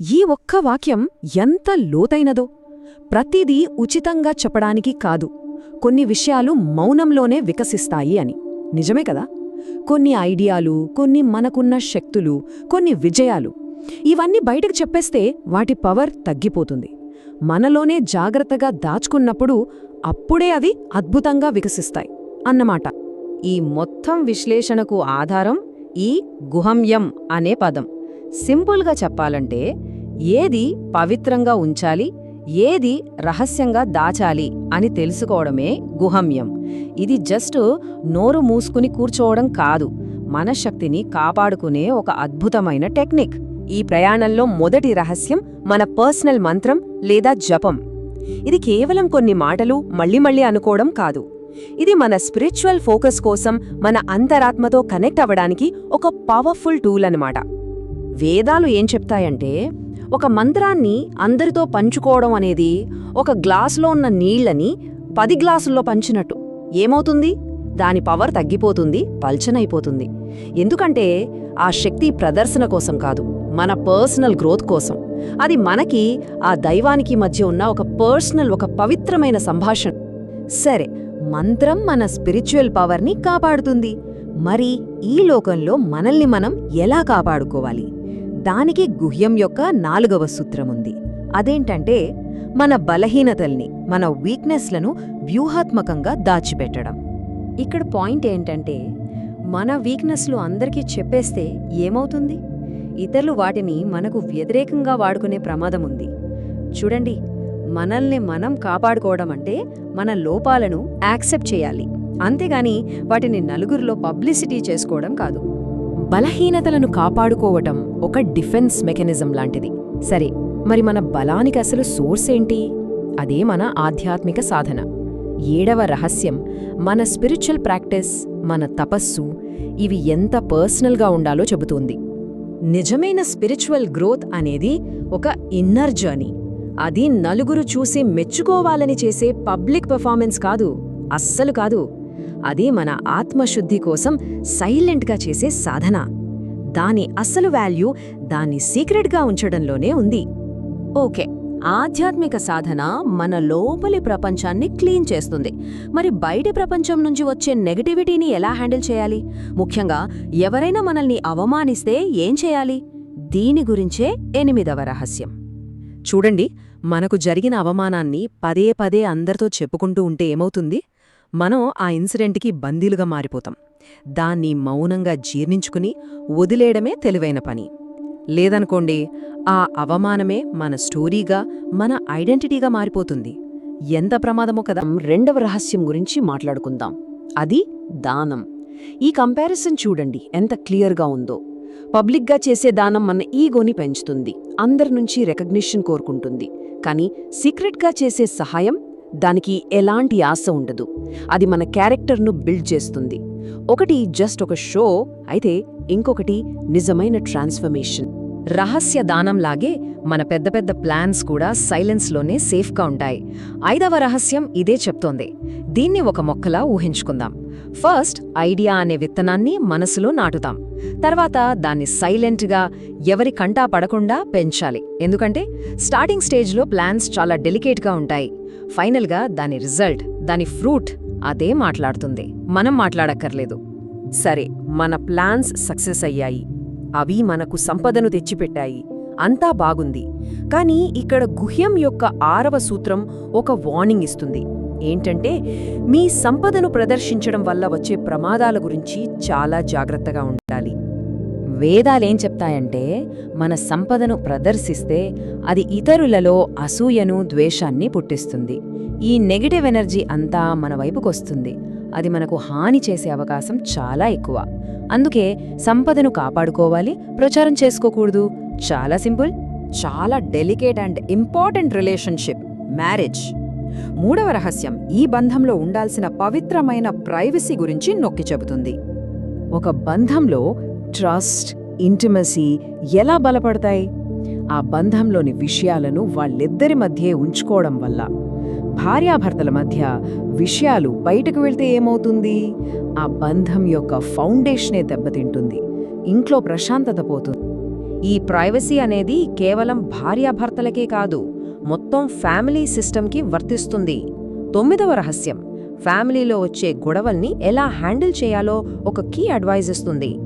ఈ ఒక్క వాక్యం ఎంత లోతైనదో ప్రతిదీ ఉచితంగా చెప్పడానికి కాదు కొన్ని విషయాలు మౌనంలోనే వికసిస్తాయి అని. నిజమే కదా? కొన్ని ఐడియాలు కొన్ని మనకున్న శక్తులు కొన్ని విజయాలు ఇవన్నీ బయటకు చెప్పేస్తే వాటి పవర్ తగ్గిపోతుంది. మనలోనే జాగ్రత్తగా దాచుకున్నప్పుడు అప్పుడే అవి అద్భుతంగా వికసిస్తాయి అన్నమాట. ఈ మొత్తం విశ్లేషణకు ఆధారం ఈ గుహమ్యం అనే పదం. సింపుల్గా చెప్పాలంటే ఏది పవిత్రంగా ఉంచాలి ఏది రహస్యంగా దాచాలి అని తెలుసుకోవడమే గుహమ్యం. ఇది జస్ట్ నోరు మూసుకుని కూర్చోవడం కాదు మనశ్శక్తిని కాపాడుకునే ఒక అద్భుతమైన టెక్నిక్. ఈ ప్రయాణంలో మొదటి రహస్యం మన పర్సనల్ మంత్రం లేదా జపం. ఇది కేవలం కొన్ని మాటలు మళ్ళీ మళ్ళీ అనుకోవడం కాదు. ఇది మన స్పిరిచువల్ ఫోకస్ కోసం మన అంతరాత్మతో కనెక్ట్ అవ్వడానికి ఒక పవర్ఫుల్ టూల్ అన్నమాట. వేదాలు ఏం చెప్తాయంటే ఒక మంత్రాన్ని అందరితో పంచుకోవడం అనేది ఒక గ్లాసులో ఉన్న నీళ్ళని పది గ్లాసుల్లో పంచినట్టు. ఏమవుతుంది? దాని పవర్ తగ్గిపోతుంది పల్చనైపోతుంది. ఎందుకంటే ఆ శక్తి ప్రదర్శన కోసం కాదు మన పర్సనల్ గ్రోత్ కోసం. అది మనకి ఆ దైవానికి మధ్య ఉన్న ఒక పర్సనల్ ఒక పవిత్రమైన సంభాషణ. సరే మంత్రం మన స్పిరిచువల్ పవర్ని కాపాడుతుంది. మరి ఈ లోకంలో మనల్ని మనం ఎలా కాపాడుకోవాలి? దానికి గుహ్యం యొక్క నాలుగవ సూత్రముంది. అదేంటంటే మన బలహీనతల్ని మన వీక్నెస్లను వ్యూహాత్మకంగా దాచిపెట్టడం. ఇక్కడ పాయింట్ ఏంటంటే మన వీక్నెస్లు అందరికీ చెప్పేస్తే ఏమవుతుంది? ఇతరులు వాటిని మనకు వ్యతిరేకంగా వాడుకునే ప్రమాదం ఉంది చూడండి మనల్ని మనం కాపాడుకోవడం అంటే మన లోపాలను యాక్సెప్ట్ చేయాలి. అంతేగాని వాటిని నలుగురిలో పబ్లిసిటీ చేసుకోవడం కాదు. బలహీనతలను కాపాడుకోవటం ఒక డిఫెన్స్ మెకానిజం లాంటిది. సరే మరి మన బలానికి అసలు సోర్స్ ఏంటి? అదే మన ఆధ్యాత్మిక సాధన. ఏడవ రహస్యం మన స్పిరిచువల్ ప్రాక్టీస్ మన తపస్సు ఇవి ఎంత పర్సనల్గా ఉండాలో చెబుతోంది. నిజమైన స్పిరిచువల్ గ్రోత్ అనేది ఒక ఇన్నర్ జర్నీ. అది నలుగురు చూసి మెచ్చుకోవాలని చేసే పబ్లిక్ పెర్ఫార్మెన్స్ కాదు అస్సలు కాదు. అది మన ఆత్మశుద్ధి కోసం సైలెంట్గా చేసే సాధన. దాని అసలు వాల్యూ దాన్ని సీక్రెట్గా ఉంచడంలోనే ఉంది. ఓకే ఆధ్యాత్మిక సాధన మన లోపలి ప్రపంచాన్ని క్లీన్ చేస్తుంది. మరి బయటి ప్రపంచం నుంచి వచ్చే నెగటివిటీని ఎలా హ్యాండిల్ చేయాలి? ముఖ్యంగా ఎవరైనా మనల్ని అవమానిస్తే ఏం చేయాలి? దీని గురించే ఎనిమిదవ రహస్యం. చూడండి మనకు జరిగిన అవమానాన్ని పదే పదే అందరితో చెప్పుకుంటూ ఉంటే ఏమవుతుంది? మనం ఆ ఇన్సిడెంట్కి బందీలుగా మారిపోతాం. దాన్ని మౌనంగా జీర్ణించుకుని వదిలేయడమే తెలివైన పని. లేదనుకోండి ఆ అవమానమే మన స్టోరీగా మన ఐడెంటిటీగా మారిపోతుంది. ఎంత ప్రమాదమో కదా! రెండవ రహస్యం గురించి మాట్లాడుకుందాం. అది దానం. ఈ కంపారిజన్ చూడండి ఎంత క్లియర్గా ఉందో. పబ్లిక్గా చేసే దానం మన ఈగోని పెంచుతుంది. అందరి నుంచి రికగ్నిషన్ కోరుకుంటుంది. కానీ సీక్రెట్గా చేసే సహాయం దానికి ఎలాంటి ఆశ ఉండదు. అది మన క్యారెక్టర్ను బిల్డ్ చేస్తుంది. ఒకటి జస్ట్ ఒక షో అయితే ఇంకొకటి నిజమైన ట్రాన్స్ఫర్మేషన్. రహస్య దానంలాగే మన పెద్ద పెద్ద ప్లాన్స్ కూడా సైలెన్స్లోనే సేఫ్గా ఉంటాయి. ఐదవ రహస్యం ఇదే చెప్తోంది. దీన్ని ఒక మొక్కలా ఊహించుకుందాం. ఫస్ట్ ఐడియా అనే విత్తనాన్ని మనసులో నాటుతాం. తర్వాత దాన్ని సైలెంట్గా ఎవరి కంటా పడకుండా పెంచాలి. ఎందుకంటే స్టార్టింగ్ స్టేజ్లో ప్లాన్స్ చాలా డెలికేట్గా ఉంటాయి. ఫైనల్గా దాని రిజల్ట్ దాని ఫ్రూట్ అదే మాట్లాడుతుంది. మనం మాట్లాడక్కర్లేదు. సరే మన ప్లాన్స్ సక్సెస్ అయ్యాయి. అవి మనకు సంపదను తెచ్చిపెట్టాయి. అంతా బాగుంది. కానీ ఇక్కడ గుహ్యం యొక్క ఆరవ సూత్రం ఒక వార్నింగ్ ఇస్తుంది. ఏంటంటే మీ సంపదను ప్రదర్శించడం వల్ల వచ్చే ప్రమాదాల గురించి చాలా జాగ్రత్తగా ఉండాలి. వేదాలేం చెప్తాయంటే మన సంపదను ప్రదర్శిస్తే అది ఇతరులలో అసూయను ద్వేషాన్ని పుట్టిస్తుంది. ఈ నెగిటివ్ ఎనర్జీ అంతా మన వైపుకొస్తుంది. అది మనకు హాని చేసే అవకాశం చాలా ఎక్కువ. అందుకే సంపదను కాపాడుకోవాలి ప్రచారం చేసుకోకూడదు. చాలా సింపుల్ చాలా delicate and important relationship marriage. మూడవ రహస్యం ఈ బంధంలో ఉండాల్సిన పవిత్రమైన ప్రైవసీ గురించి నొక్కి చెబుతుంది. ఒక బంధంలో ట్రస్ట్ ఇంటిమసీ ఎలా బలపడతాయి? ఆ బంధంలోని విషయాలను వాళ్ళిద్దరి మధ్యే ఉంచుకోవడం వల్ల భార్యాభర్తల మధ్య విషయాలు బయటకు వెళ్తే ఏమవుతుంది? ఆ బంధం యొక్క ఫౌండేషనే దెబ్బతింటుంది. ఇంట్లో ప్రశాంతత పోతుంది. ఈ ప్రైవసీ అనేది కేవలం భార్యాభర్తలకే కాదు మొత్తం ఫ్యామిలీ సిస్టమ్కి వర్తిస్తుంది. తొమ్మిదవ రహస్యం. ఫ్యామిలీలో వచ్చే గొడవల్ని ఎలా హ్యాండిల్ చేయాలో ఒక కీ అడ్వైజ్ ఇస్తుంది.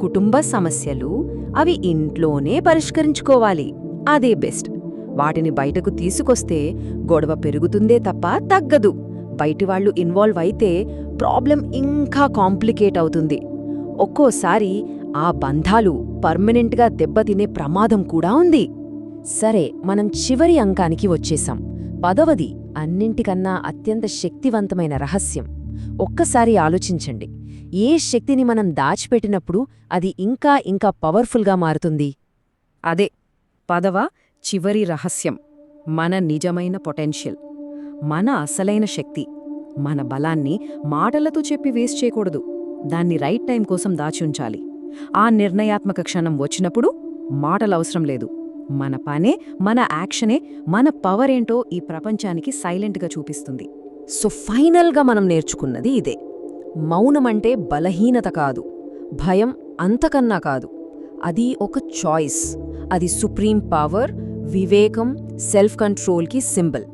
కుటుంబ సమస్యలు అవి ఇంట్లోనే పరిష్కరించుకోవాలి. అదే బెస్ట్. వాటిని బయటకు తీసుకొస్తే గొడవ పెరుగుతుందే తప్ప తగ్గదు. బయటివాళ్ళు ఇన్వాల్వ్ అయితే ప్రాబ్లం ఇంకా కాంప్లికేట్ అవుతుంది. ఒక్కోసారి ఆ బంధాలు పర్మనెంట్గా దెబ్బతినే ప్రమాదం కూడా ఉంది. సరే మనం చివరి అంకానికి వచ్చేశాం. పదవది అన్నింటికన్నా అత్యంత శక్తివంతమైన రహస్యం. ఒక్కసారి ఆలోచించండి. ఏ శక్తిని మనం దాచిపెట్టినప్పుడు అది ఇంకా ఇంకా పవర్ఫుల్గా మారుతుంది? అదే పదవ చివరి రహస్యం. మన నిజమైన పొటెన్షియల్. మన అసలైన శక్తి. మన బలాన్ని మాటలతో చెప్పి వేస్ట్ చేయకూడదు. దాన్ని రైట్ టైం కోసం దాచి ఉంచాలి. ఆ నిర్ణయాత్మక క్షణం వచ్చినప్పుడు మాటలవసరం లేదు. మన పనే మన యాక్షనే మన పవర్ ఏంటో ఈ ప్రపంచానికి సైలెంట్గా చూపిస్తుంది. సో ఫైనల్గా మనం నేర్చుకున్నది ఇదే. మౌనమంటే బలహీనత కాదు. భయం అంతకన్నా కాదు. అది ఒక చాయిస్ అది సుప్రీం పవర్ వివేకం సెల్ఫ్ కంట్రోల్కి సింబల్